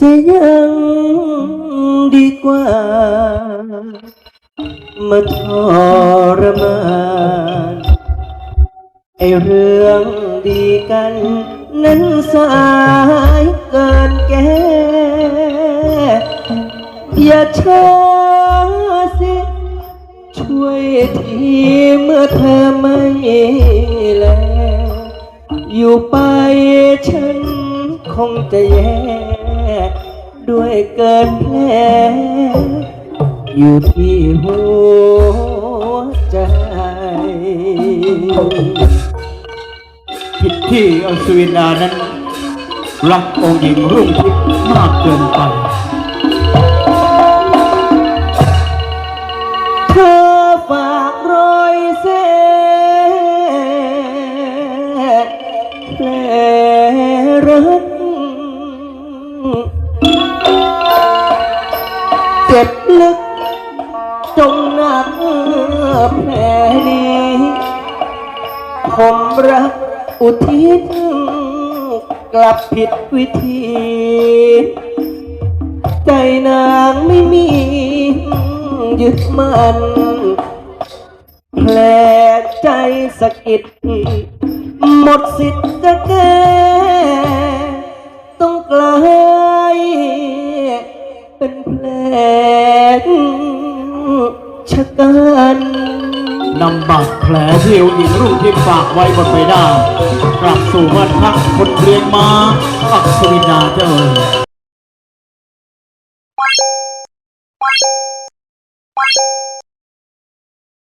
เสียยังดีกว่า มาทรมานไอเรื่องดีกัน นั้นสายเกินแก้อย่าช้าสิช่วยทีเมื่อเธอไม่แลอยู่ไปฉันคงจะแย่ ด้วยเกินแผลอยู่ที่หัวใจ ผิดที่อัศวินานั้น รักองค์หญิงรุ่งทิพย์มากเกินไป แผลนี้ ผมรักอุทิศ กลับผิดวิธี ใจนางไม่มียึดมันแผลใจสะกิด หมดสิทธิ์จะแก้ต้องกลายเป็นผ ชะกันนำบาดแผลที่องค์หญิงรุ่งทิพย์ฝากไว้บนใบหน้ากลับสู่บ้านพักคนเรียนมาอักษวินาเจ้า